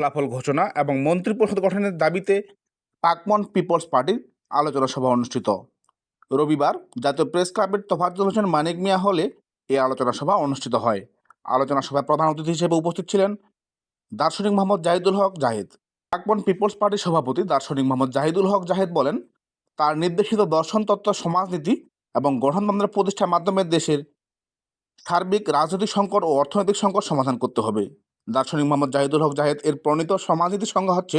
ফলাফল ঘোষণা এবং মন্ত্রিপরিষদ গঠনের দাবিতে পাকমন পিপলস পার্টির আলোচনা সভা অনুষ্ঠিত। রবিবার জাতীয় প্রেস ক্লাবের তোফাজ্জল হোসেন মানিক মিয়া হলে এই আলোচনা সভা অনুষ্ঠিত হয়। আলোচনা সভায় প্রধান অতিথি হিসেবে উপস্থিত ছিলেন দার্শনিক মোহাম্মদ জাহিদুল হক জাহিদ। পাকমন পিপলস পার্টির সভাপতি দার্শনিক মোহাম্মদ জাহিদুল হক জাহিদ বলেন, তার নির্দেশিত দর্শন তত্ত্ব সমাজনীতি এবং গঠনতন্ত্রের প্রতিষ্ঠার মাধ্যমে দেশের সার্বিক রাজনৈতিক সংকট ও অর্থনৈতিক সংকট সমাধান করতে হবে। দার্শনিক মোহাম্মদ জাহিদুল হক জাহেদ এর প্রণীত সমাজনীতির সংজ্ঞা হচ্ছে,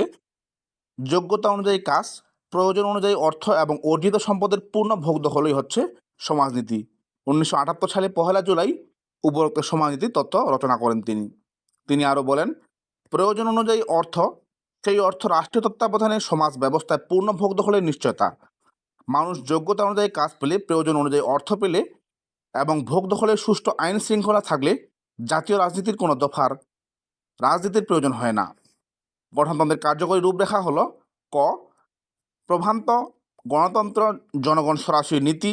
যোগ্যতা অনুযায়ী কাজ, প্রয়োজন অনুযায়ী অর্থ এবং অর্জিত সম্পদের পূর্ণ ভোগ দখলই হচ্ছে সমাজনীতি। উনিশশো আটাত্তর সালে পহেলা জুলাই উপরোক্ত সমাজনীতি তত্ত্ব রচনা করেন তিনি। তিনি আরও বলেন, প্রয়োজন অনুযায়ী অর্থ, সেই অর্থ রাষ্ট্রীয় তত্ত্বাবধানে সমাজ ব্যবস্থায় পূর্ণ ভোগ দখলের নিশ্চয়তা। মানুষ যোগ্যতা অনুযায়ী কাজ পেলে, প্রয়োজন অনুযায়ী অর্থ পেলে এবং ভোগ দখলের সুষ্ঠু আইন শৃঙ্খলা থাকলে জাতীয় রাজনীতির কোনো দফার রাজনীতির প্রয়োজন হয় না। গঠনতন্ত্রের কার্যকরী রূপরেখা হলো ক, প্রভান্ত গণতন্ত্র, জনগণ সরাসরি নীতি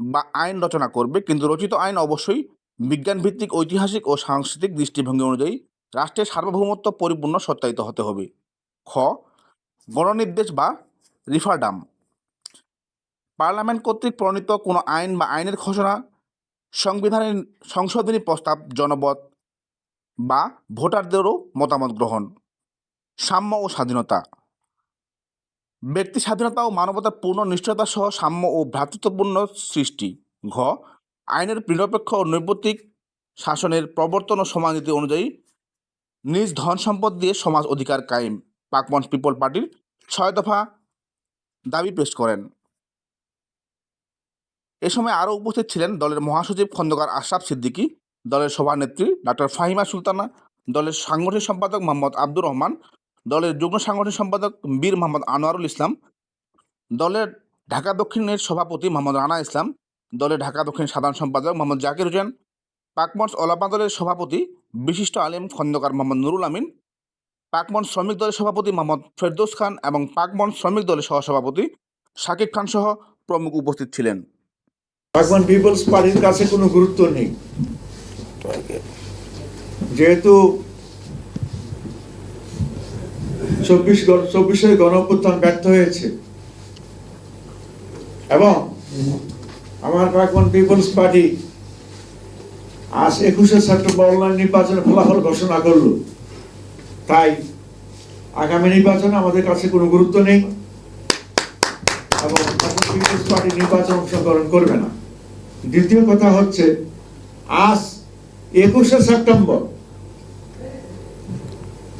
বা আইন রচনা করবে, কিন্তু রচিত আইন অবশ্যই বিজ্ঞানভিত্তিক, ঐতিহাসিক ও সাংস্কৃতিক দৃষ্টিভঙ্গি অনুযায়ী রাষ্ট্রের সার্বভৌমত্ব পরিপূর্ণ সত্যায়িত হতে হবে। খ, গণনির্দেশ বা রিফারডাম পার্লামেন্ট কর্তৃক প্রণীত কোনো আইন বা আইনের ঘোষণা, সংবিধানের সংশোধনী প্রস্তাব, জনমত বা ভোটারদেরও মতামত গ্রহণ। সাম্য ও স্বাধীনতা। ব্যক্তি স্বাধীনতা ও মানবতার পূর্ণ নিশ্চয়তা সহ সাম্য ও ভ্রাতৃত্বপূর্ণ সৃষ্টি। ঘ, আইনের নিরপেক্ষ ও নৈবতিক শাসনের প্রবর্তন ও সমাজনীতি অনুযায়ী নিজ ধন সম্পদ দিয়ে সমাজ অধিকার কায়েম, পাকমন পিপল পার্টির ছয় দফা দাবি পেশ করেন। এ সময় আরও উপস্থিত ছিলেন দলের মহাসচিব খন্দকার আশরাফ সিদ্দিকী দলের সভানেত্রী ডক্টর ফাহিমা সুলতানা, দলের সাংগঠনিক সম্পাদক মোহাম্মদ আব্দুর রহমান, দলের যুগ্ম সাংগঠনিক সম্পাদক বীর মোহাম্মদ আনোয়ারুল ইসলাম, দলের ঢাকা দক্ষিণের সভাপতি মোহাম্মদ রানা ইসলাম, দলের ঢাকা দক্ষিণ সাধারণ সম্পাদক মোহাম্মদ জাকির হোসেন পাকমন্স ওলামা দলের সভাপতি বিশিষ্ট আলেম খন্দকার মোহাম্মদ নুরুল আমিন পাকমন শ্রমিক দলের সভাপতি মোহাম্মদ ফেরদৌস খান এবং পাকমন শ্রমিক দলের সহসভাপতি শাকিব খান সহ প্রমুখ উপস্থিত ছিলেন। পাকবান পিপলস পার্টির কাছে কোনো গুরুত্ব নেই। যেহেতু চব্বিশ চব্বিশের গণ ব্যর্থ হয়েছে। এবং আমার পাকবান পিপলস পার্টি আজ একুশে সেপ্টেম্বর অনলাইন নির্বাচনের ফলাফল ঘোষণা করল। তাই আগামী নির্বাচনে আমাদের কাছে কোনো গুরুত্ব নেই এবং পার্টি নির্বাচন অংশগ্রহণ করবে না। দ্বিতীয় কথা হচ্ছে, আজ একুশে সেপ্টেম্বর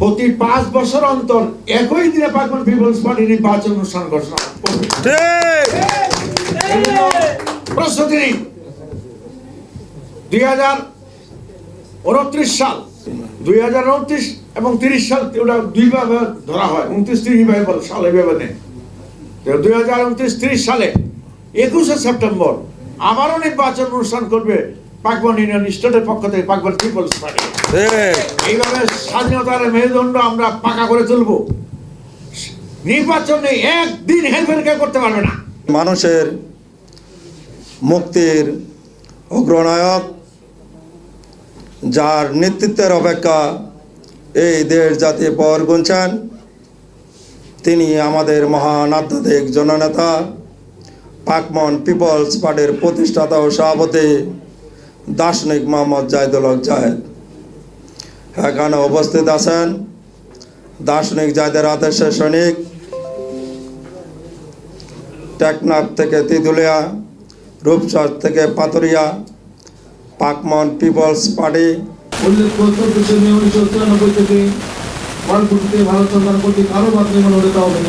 প্রতি পাঁচ বছর অন্তর একই দিনে পাকবান পিপলস পার্টি নির্বাচন অনুষ্ঠান ঘোষণা প্রস্তুতি নিন। দুই হাজার উনত্রিশ সাল দুই হাজার উনত্রিশ এবং তিরিশ সাল ওটা দুইভাবে ধরা হয়। উনত্রিশ তিরিশ ভাবে সাল এইভাবে নেই দুই হাজার উনত্রিশ তিরিশ সালে একুশে সেপ্টেম্বর আবারও নির্বাচন অনুষ্ঠান করবে পাকবান ইউনিয়ন স্টেটের পক্ষ থেকে পাকবন পিপলস পার্টি। এইভাবে স্বাধীনতার মেরুদণ্ড আমরা পাকা করে তুলব। নির্বাচনে একদিন হেলফেল কেউ করতে পারবে না। মানুষের মুক্তির অগ্রনায়ক যার নেতৃত্বের অপেক্ষা এই দেশ জাতি পর গুনছেন তিনি আমাদের মহান আধ্যাত্মিক জননেতা পাকমন পিপলস পার্টির প্রতিষ্ঠাতা ও সভাপতি দার্শনিক মোহাম্মদ জাহিদুল হক জাহেদ। এখানে উপস্থিত আছেন দার্শনিক জাহেদের আদেশের সৈনিক টেকনাফ থেকে তিতুলিয়া রূপচর থেকে পাথরিয়া পাকমন পিপলস পার্টি। উল্লেখ্য মে উনিশশো চুরানব্বই থেকে মালকুটিতে ভারত সরকার কর্তৃক আরও বাদ নির্মাণ হলে তাও হবে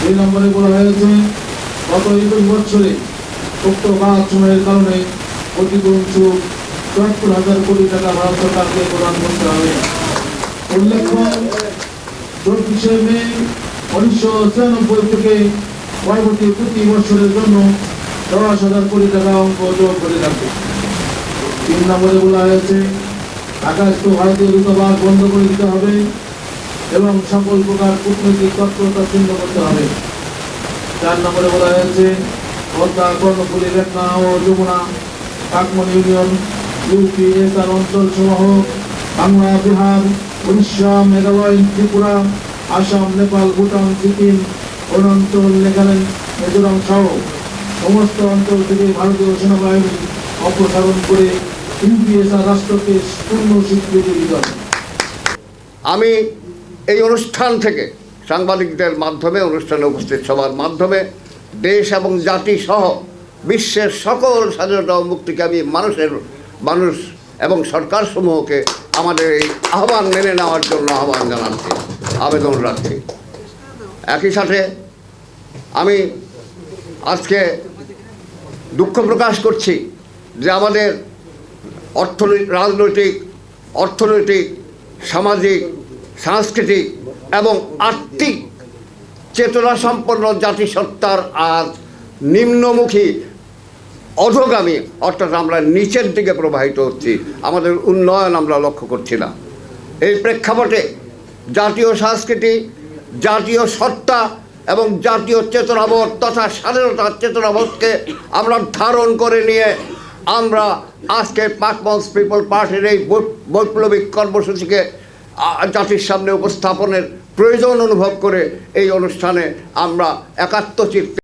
দুই নম্বরে বলা হয়েছে, গত একুশ বছরে উক্ত বাদ সময়ের কারণে অতিগুঞ্চ চুয়াত্তর হাজার কোটি টাকা ভারত সরকারকে প্রদান করতে হবে। উল্লেখ্য চব্বিশে মে উনিশশো ছিয়ানব্বই থেকে পরবর্তী প্রতি বছরের জন্য দশ হাজার কোটি টাকা অঙ্ক যোগ করে রাখবে তিন নম্বরে বলা হয়েছে, আকাশ তো ভারতীয় দূতাবাস বন্ধ করে দিতে হবে এবং সকল প্রকার কূটনৈতিক তৎপরতা চিহ্ন করতে হবে। চার নম্বরে বলা হয়েছে, পদ্মা, কর্ণফুলী মেঘনা ও যমুনা কাকমন ইউনিয়ন, ইউপি এসার অঞ্চল সহ বাংলা, বিহার, উড়িষ্যা, মেঘালয়, ত্রিপুরা, আসাম, নেপাল, ভুটান, সিকিম, অরুণাচল, নাগাল্যান্ড, মিজোরাম সহ সমস্ত অঞ্চল থেকে ভারতীয় সেনাবাহিনী অপসারণ করে ইউপিএসআর রাষ্ট্রকে পূর্ণ স্বীকৃতি দিতে আমি এই অনুষ্ঠান থেকে সাংবাদিকদের মাধ্যমে, অনুষ্ঠানে উপস্থিত সবার মাধ্যমে দেশ এবং জাতি সহ বিশ্বের সকল স্বাধীনতা ও মুক্তিকামী মানুষের, মানুষ এবং সরকার সমূহকে আমাদের এই আহ্বান মেনে নেওয়ার জন্য আহ্বান জানাচ্ছি, আবেদন রাখছি। একই সাথে আমি আজকে দুঃখ প্রকাশ করছি যে আমাদের অর্থনৈতিক রাজনৈতিক, অর্থনৈতিক, সামাজিক, সাংস্কৃতিক এবং আর্থিক চেতনা সম্পন্ন জাতিসত্তার আজ নিম্নমুখী, অধগামী, অর্থাৎ আমরা নিচের দিকে প্রবাহিত হচ্ছি, আমাদের উন্নয়ন আমরা লক্ষ্য করছি না। এই প্রেক্ষাপটে জাতীয় সংস্কৃতি, জাতীয় সত্তা এবং জাতীয় চেতনাবোধ তথা স্বাধীনতার চেতনাবোধকে আমরা ধারণ করে নিয়ে আমরা আজকে পাকমন্স পিপল পার্টির এই বৈপ্লবিক কর্মসূচিকে জাতির সামনে উপস্থাপনের প্রয়োজন অনুভব করে এই অনুষ্ঠানে আমরা একাত্মচিত্তে